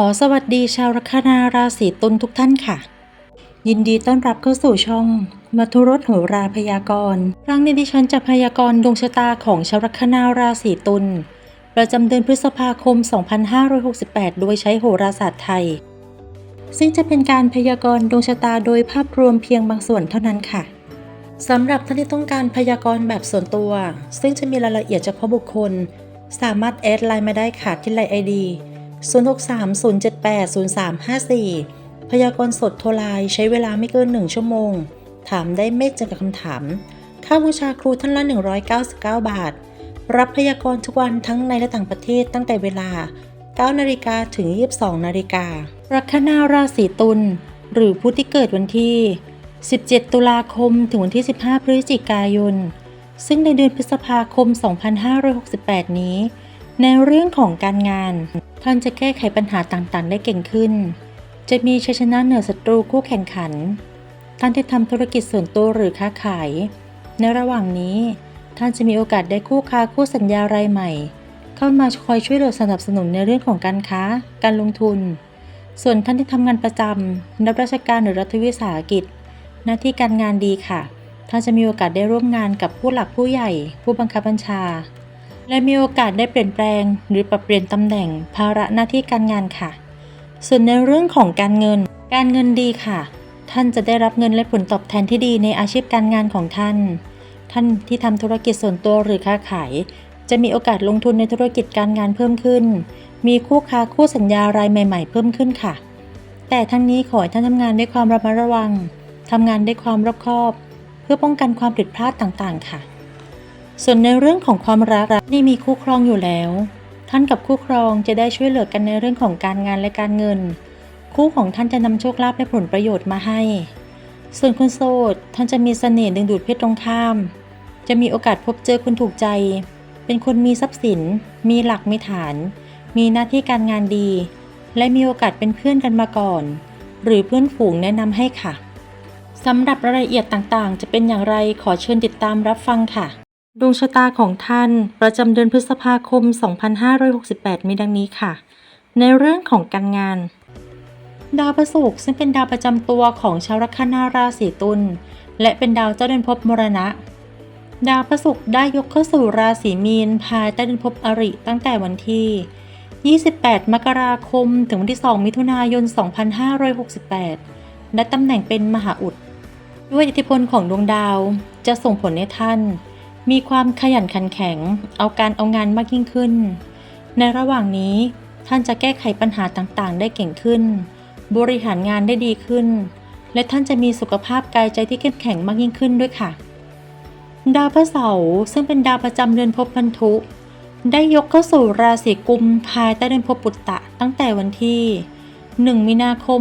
อสวัสดีชาวลัคนาราศีตุลทุกท่านค่ะ ยินดีต้อนรับเข้าสู่ช่องมัทุรสโหราพยากรณ์ครั้งนี้ดิฉันจะพยากรณ์ดวงชะตาของชาวลัคนาราศีตุลประจำเดือนพฤษภาคม 2568 โดยใช้โหราศาสตร์ไทย ซึ่งจะเป็นการพยากรณ์ดวงชะตาโดยภาพรวมเพียงบางส่วนเท่านั้นค่ะสำหรับท่านที่ต้องการพยากรณ์แบบส่วนตัว ซึ่งจะมีรายละเอียดเฉพาะบุคคล สามารถแอดไลน์มาได้ค่ะที่ไลน์ไอดี 0630780354 พยากรณ์สดโทรไลน์ใช้เวลาไม่เกิน 1 ชั่วโมง ถามได้ไม่จำกัดคำถาม ค่าบูชาครูท่านละ 199 บาท รับพยากรณ์ทุกวันทั้งในและต่างประเทศตั้งแต่เวลา 9 นาฬิกาถึง 22 นาฬิกาลัคนาราศีตุลหรือผู้ที่เกิดวันที่ 17 ตุลาคมถึงวันที่ 15 พฤศจิกายน ซึ่งในเดือนพฤษภาคม 2568 นี้ ในเรื่องของการงาน ท่านจะแก้ไขปัญหาต่างๆ ได้เก่งขึ้น จะมีชัยชนะเหนือศัตรูคู่แข่งขัน ท่านที่ทำธุรกิจส่วนตัวหรือค้าขาย ในระหว่างนี้ ท่านจะมีโอกาสได้คู่ค้าคู่สัญญารายใหม่ เข้ามาคอยช่วยเหลือสนับสนุนในเรื่องของการค้า การลงทุน ส่วนท่านที่ทำงานประจำรับราชการหรือรัฐวิสาหกิจ หน้าที่การงานดีค่ะ ท่านจะมีโอกาสได้ร่วมงานกับผู้หลักผู้ใหญ่ ผู้บังคับบัญชา และมีโอกาสได้เปลี่ยนแปลง หรือปรับเปลี่ยนตำแหน่งภาระหน้าที่การงานค่ะ ส่วนในเรื่องของการเงิน การเงินดีค่ะ ท่านจะได้รับเงินและผลตอบแทนที่ดีในอาชีพการงานของท่าน ท่านที่ทำธุรกิจส่วนตัวหรือค้าขาย จะมีโอกาสลงทุนในธุรกิจการงานเพิ่มขึ้น มีคู่ค้าคู่สัญญารายใหม่ ๆ เพิ่มขึ้นค่ะ แต่ทั้งนี้ขอให้ท่านทำงานด้วยความระมัดระวังทำงานด้วยความรอบคอบ เพื่อป้องกันความผิดพลาดต่างๆ ค่ะ ส่วนในเรื่องของความรักนี่มีคู่ครองอยู่แล้ว ท่านกับคู่ครองจะได้ช่วยเหลือกันในเรื่องของการงานและการเงิน คู่ของท่านจะนำโชคลาภและผลประโยชน์มาให้ ส่วนคนโสดท่านจะมีเสน่ห์ดึงดูดเพศตรงข้าม จะมีโอกาสพบเจอคนถูกใจ เป็นคนมีทรัพย์สิน มีหลักมีฐาน มีหน้าที่การงานดี และมีโอกาสเป็นเพื่อนกันมาก่อน หรือเพื่อนฝูงแนะนำให้ค่ะสำหรับรายละเอียดต่างๆ จะเป็นอย่างไรขอเชิญติดตามรับฟังค่ะ ดวงชะตาของท่านประจำเดือนพฤษภาคม 2568 มีดังนี้ค่ะ ในเรื่องของการงาน ดาวพฤหัสซึ่งเป็นดาวประจำตัวของชาวลัคนาราศีตุลและเป็นดาวเจ้าเดือนภพมรณะ ดาวพฤหัสได้ยกเข้าสู่ราศีมีนภายใต้เดือนภพอริตั้งแต่วันที่ 28 มกราคม ถึงวันที่ 2 มิถุนายน 2568 และตำแหน่งเป็นมหาอุด ด้วยอิทธิพลของดวงดาวจะส่งผลให้ท่าน มีความขยันขันแข็ง เอาการเอางานมากยิ่งขึ้น ในระหว่างนี้ท่านจะแก้ไขปัญหาต่างๆ ได้เก่งขึ้น บริหารงานได้ดีขึ้น และท่านจะมีสุขภาพกายใจที่เข้มแข็งมากยิ่งขึ้นด้วยค่ะ ดาวพระเสาร์ซึ่งเป็นดาวประจำเดือนภพพันธุได้ยกเข้าสู่ราศีกุมภายใต้เดือนภพปุตตะตั้งแต่วันที่ 1 มีนาคม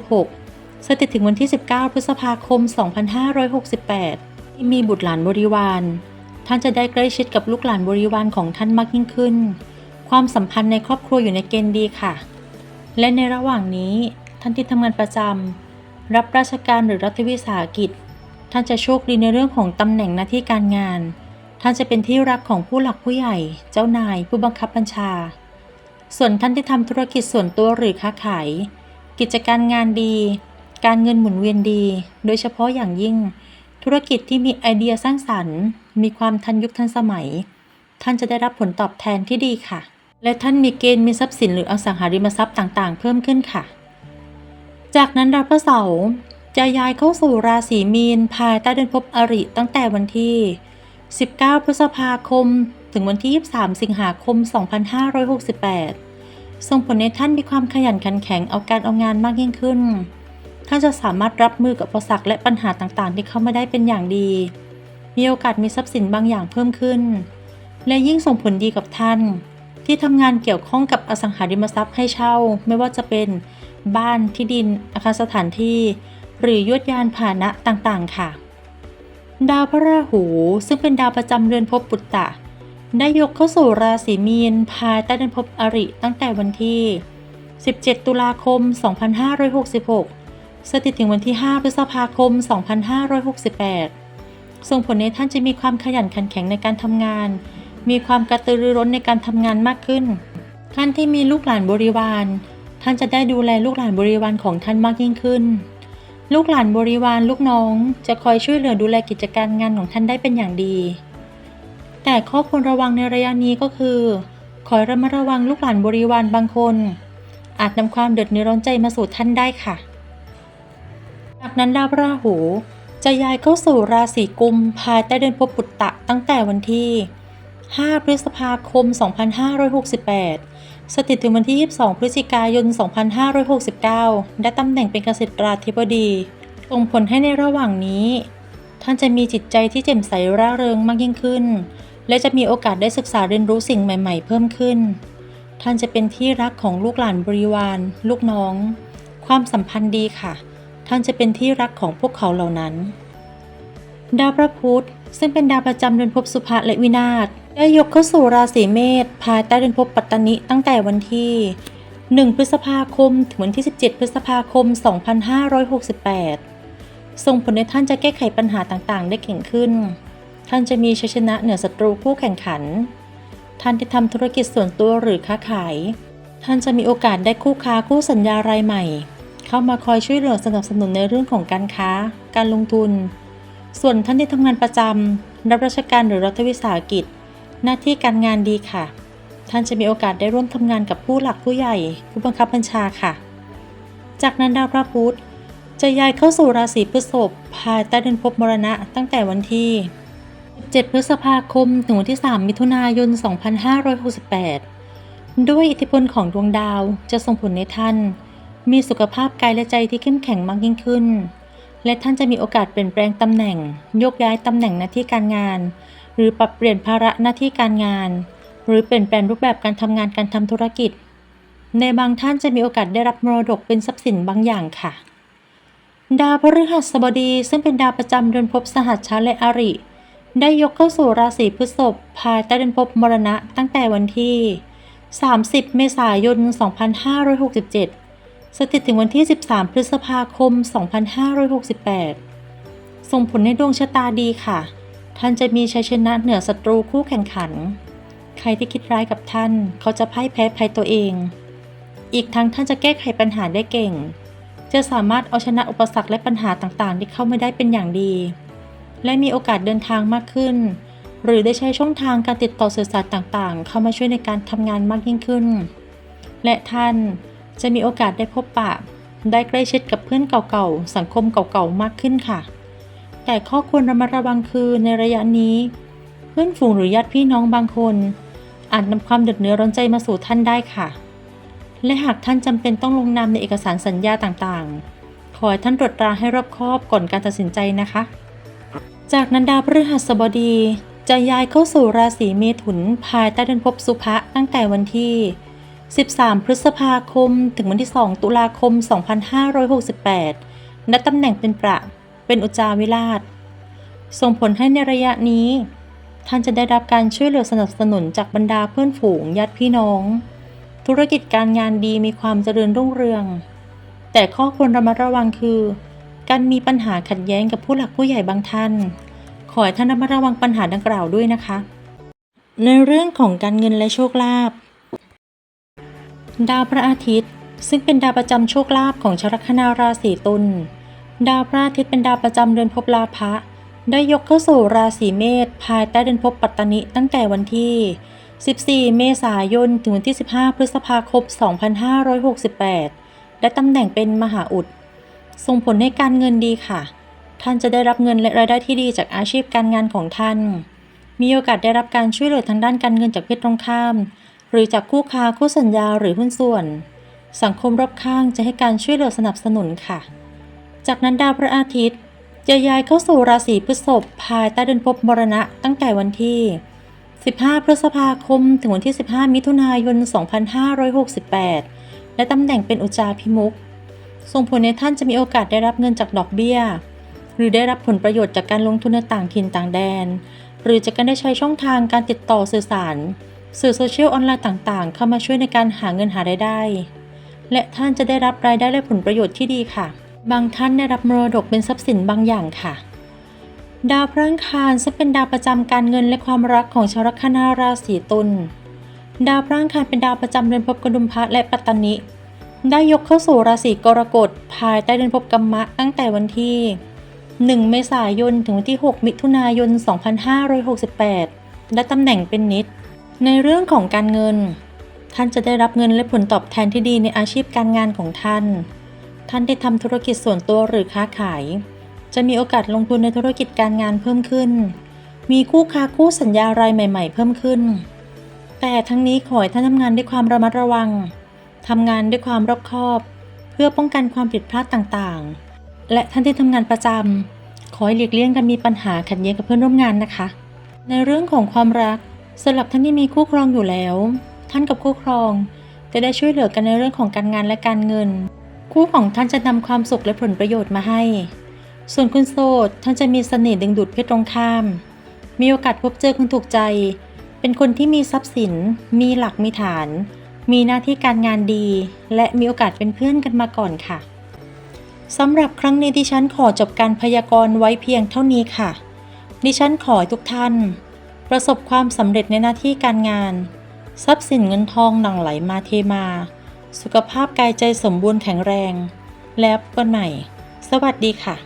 2566 สถิตถึงวันที่ 19 พฤษภาคม 2568 ที่มีบุตรหลานบริวาร ท่านจะได้ใกล้ชิดกับลูกหลานบริวารของท่านมากยิ่งขึ้น ความสัมพันธ์ในครอบครัวอยู่ในเกณฑ์ดีค่ะ และในระหว่างนี้ท่านที่ทำงานประจำรับราชการหรือรัฐวิสาหกิจ ท่านจะโชคดีในเรื่องของตำแหน่งหน้าที่การงาน ท่านจะเป็นที่รักของผู้หลักผู้ใหญ่ เจ้านาย ผู้บังคับบัญชา ส่วนท่านที่ทำธุรกิจส่วนตัวหรือค้าขาย กิจการงานดี การเงินหมุนเวียนดี โดยเฉพาะอย่างยิ่ง ธุรกิจที่มีไอเดียสร้างสรรค์ มีความทันยุคทันสมัย ท่านจะได้รับผลตอบแทนที่ดีค่ะ และท่านมีเกณฑ์มีทรัพย์สินหรืออสังหาริมทรัพย์ต่างๆ เพิ่มขึ้นค่ะ จากนั้นดาวพระเสาร์จะย้ายเข้าสู่ราศีมีนภายใต้เดือนภพอริตั้งแต่วันที่ 19 พฤษภาคม ถึงวันที่ 23 สิงหาคม 2568 ส่งผลให้ท่านมีความขยันขันแข็งเอาการเอางานมากยิ่งขึ้น ท่านจะสามารถรับมือกับอุปสรรคและปัญหาต่างๆ ที่เข้ามาได้เป็นอย่างดี มีโอกาสมีทรัพย์สินบางอย่างเพิ่มขึ้น และยิ่งส่งผลดีกับท่าน ที่ทำงานเกี่ยวข้องกับอสังหาริมทรัพย์ให้เช่า ไม่ว่าจะเป็นบ้านที่ดิน อาคารสถานที่ หรือยวดยานพาหนะต่างๆ ค่ะ ดาวพระราหู ซึ่งเป็นดาวประจำเรือนภพปุตตะ ได้ยกเข้าสู่ราศีมีนภายใต้เดือนภพอริตั้งแต่วันที่ 17 ตุลาคม 2566 สถิตถึงวันที่ 5 พฤษภาคม 2568 ส่งผลให้ท่านจะมีความขยันขันแข็งในการทำงาน มีความกระตือรือร้นในการทำงานมากขึ้น ท่านที่มีลูกหลานบริวาร ท่านจะได้ดูแลลูกหลานบริวารของท่านมากยิ่งขึ้น ลูกหลานบริวารลูกน้องจะคอยช่วยเหลือดูแลกิจการงานของท่านได้เป็นอย่างดี แต่ข้อควรระวังในระยะนี้ก็คือ ขอระมัดระวังลูกหลานบริวารบางคน อาจนำความเดือดร้อนใจมาสู่ท่านได้ค่ะ จากนั้นดาวราหู จะย้ายเข้าสู่ราศีกุมภายใต้เดือนพบปุตตะตั้งแต่วันที่ 5 พฤษภาคม 2568 สถิตถึงวันที่ 22 พฤศจิกายน 2569 ได้ตำแหน่งเป็นเกษตราธิบดีส่งผลให้ในระหว่างนี้ ท่านจะมีจิตใจที่แจ่มใสร่าเริงมากยิ่งขึ้น และจะมีโอกาสได้ศึกษาเรียนรู้สิ่งใหม่ ๆ เพิ่มขึ้น ท่านจะเป็นที่รักของลูกหลานบริวาร ลูกน้อง ความสัมพันธ์ดีค่ะ ท่านจะเป็นที่รักของพวกเขาเหล่านั้น ดาวพระพุธซึ่งเป็นดาวประจำเดือนภพสุภะและวินาศได้ยกเข้าสู่ราศีเมษภายใต้เดือนภพปัตตนิตั้งแต่วันที่ 1 พฤษภาคม ถึงวันที่ 17 พฤษภาคม 2568 ส่งผลให้ท่านจะแก้ไขปัญหาต่างๆ ได้เก่งขึ้น ท่านจะมีชัยชนะเหนือศัตรูคู่แข่งขัน ท่านที่ทำธุรกิจส่วนตัวหรือค้าขาย ท่านจะมีโอกาสได้คู่ค้าคู่สัญญารายใหม่ เข้ามาคอยช่วยเหลือสนับสนุนในเรื่องของการค้า การลงทุน ส่วนท่านที่ทำงานประจำรับราชการหรือรัฐวิสาหกิจ หน้าที่การงานดีค่ะ ท่านจะมีโอกาสได้ร่วมทำงานกับผู้หลักผู้ใหญ่ ผู้บังคับบัญชาค่ะ จากนั้นดาวพระพุธจะย้ายเข้าสู่ราศีพฤษภภายใต้เดือนภพมรณะตั้งแต่วันที่ 7 พฤษภาคมถึงวันที่ 3 มิถุนายน 2568 ด้วยอิทธิพลของดวงดาวจะส่งผลในท่าน มีสุขภาพกายและใจที่เข้มแข็งมากยิ่งขึ้น และท่านจะมีโอกาสเปลี่ยนแปลงตำแหน่ง โยกย้ายตำแหน่งหน้าที่การงาน หรือปรับเปลี่ยนภาระหน้าที่การงาน หรือเปลี่ยนแปลงรูปแบบการทำงานการทำธุรกิจ ในบางท่านจะมีโอกาสได้รับมรดกเป็นทรัพย์สินบางอย่างค่ะ ดาวพฤหัสบดีซึ่งเป็นดาวประจำเดือนภพสหัชชาและอริได้ยกเข้าสู่ราศีพฤษภภายใต้เดือนภพมรณะตั้งแต่วันที่ 30 เมษายน 2567 สถิตถึงวันที่ 13 พฤษภาคม 2568 ส่งผลในดวงชะตาดีค่ะ ท่านจะมีชัยชนะเหนือศัตรูคู่แข่งขัน ใครที่คิดร้ายกับท่าน เขาจะพ่ายแพ้ภัยตัวเอง อีกทั้งท่านจะแก้ไขปัญหาได้เก่ง จะสามารถเอาชนะอุปสรรคและปัญหาต่างๆ ที่เข้าไม่ได้เป็นอย่างดี และมีโอกาสเดินทางมากขึ้น หรือได้ใช้ช่องทางการติดต่อสื่อสารต่างๆ เข้ามาช่วยในการทำงานมากยิ่งขึ้น และท่าน จะมีโอกาสได้พบปะ ได้ใกล้ชิดกับเพื่อนเก่าๆ สังคมเก่าๆ มากขึ้นค่ะ แต่ข้อควรระมัดระวังคือในระยะนี้ เพื่อนฝูงหรือญาติพี่น้องบางคน อาจนำความเดือดเนื้อร้อนใจมาสู่ท่านได้ค่ะ และหากท่านจำเป็นต้องลงนามในเอกสารสัญญาต่างๆ ขอให้ท่านตรวจตราให้รอบคอบก่อนการตัดสินใจนะคะ จากนันดาวพฤหัสบดีจะย้ายเข้าสู่ราศีเมถุนภายใต้เดือนภพสุภะตั้งแต่วันที่ 13 พฤษภาคม ถึงวันที่ 2 ตุลาคม 2568ณตำแหน่งเป็นประ เป็นอุจจาวิราช ส่งผลให้ในระยะนี้ ท่านจะได้รับการช่วยเหลือสนับสนุนจากบรรดาเพื่อนฝูงญาติพี่น้อง ธุรกิจการงานดีมีความเจริญรุ่งเรือง แต่ข้อควรระมัดระวังคือ การมีปัญหาขัดแย้งกับผู้หลักผู้ใหญ่บางท่าน ขอให้ท่านระมัดระวังปัญหาดังกล่าวด้วยนะคะ ในเรื่องของการเงินและโชคลาภ ดาวพระอาทิตย์ ซึ่งเป็นดาวประจำโชคลาภของชาวลัคนาราศีตุลดาวพระอาทิตย์เป็นดาวประจำเดือนภพลาภะได้ยกเข้าสู่ราศีเมษภายใต้เดือนภพปัตตนิตั้งแต่วันที่ 14 เมษายนถึงวันที่ 15 พฤษภาคม 2568 และตำแหน่งเป็นมหาอุด ส่งผลให้การเงินดีค่ะ ท่านจะได้รับเงินและรายได้ที่ดีจากอาชีพการงานของท่าน มีโอกาสได้รับการช่วยเหลือทางด้านการเงินจากเพศตรงข้าม รือจากคู่ค้าคู่สัญญาหรือหุ้นส่วน สังคมรอบข้างจะให้การช่วยเหลือสนับสนุนค่ะ จากนั้นดาวพระอาทิตย์จะย้ายเข้าสู่ราศีพฤษภภายใต้เดือนภพมรณะตั้งแต่วันที่ 15 พฤษภาคม ถึงวันที่ 15 มิถุนายน 2568 และตำแหน่งเป็นอุจจาพิมุกส่งผลในท่านจะมีโอกาสได้รับเงินจากดอกเบี้ย หรือได้รับผลประโยชน์จากการลงทุนในต่างถิ่นต่างแดน หรือจากการได้ใช้ช่องทางการติดต่อสื่อสาร สื่อโซเชียลออนไลน์ต่างๆ เข้ามาช่วยในการหาเงินหารายได้ และท่านจะได้รับรายได้และผลประโยชน์ที่ดีค่ะ บางท่านได้รับมรดกเป็นทรัพย์สินบางอย่างค่ะ ดาวพระอังคารซึ่งเป็นดาวประจำการเงินและความรักของชาวลัคนาราศีตุลดาวพระอังคารเป็นดาวประจำเดือนภพกดุมพะและปัตตานิได้ยกเข้าสู่ราศีกรกฎภายใต้เดือนภพกัมมะตั้งแต่วันที่ 1 เมษายนถึงวันที่ 6 มิถุนายน 2568 และตำแหน่งเป็นนิด ในเรื่องของการเงิน ท่านจะได้รับเงินและผลตอบแทนที่ดีในอาชีพการงานของท่าน ท่านที่ทำธุรกิจส่วนตัวหรือค้าขาย จะมีโอกาสลงทุนในธุรกิจการงานเพิ่มขึ้น มีคู่ค้าคู่สัญญารายใหม่ ๆ เพิ่มขึ้น แต่ทั้งนี้ขอให้ท่านทำงานด้วยความระมัดระวังทำงานด้วยความรอบคอบ เพื่อป้องกันความผิดพลาดต่างๆ และท่านที่ทำงานประจำขอให้หลีกเลี่ยงการมีปัญหาขัดแย้งกับเพื่อนร่วมงานนะคะ ในเรื่องของความรัก สำหรับท่านที่มีคู่ครองอยู่แล้ว ท่านกับคู่ครอง จะได้ช่วยเหลือกันในเรื่องของการงานและการเงิน คู่ของท่านจะนำความสุขและผลประโยชน์มาให้ ส่วนคุณโสดท่านจะมีเสน่ห์ดึงดูดเพศตรงข้าม มีโอกาสพบเจอคนถูกใจ เป็นคนที่มีทรัพย์สิน มีหลักมีฐาน มีหน้าที่การงานดี และมีโอกาสเป็นเพื่อนกันมาก่อนค่ะสำหรับครั้งนี้ดิฉันขอจบการพยากรณ์ไว้เพียงเท่านี้ค่ะ ดิฉันขอทุกท่าน ประสบความสำเร็จในหน้าที่การงาน ทรัพย์สินเงินทองหลั่งไหลมาเทมา สุขภาพกายใจสมบูรณ์แข็งแรง แล้วพบกันใหม่ สวัสดีค่ะ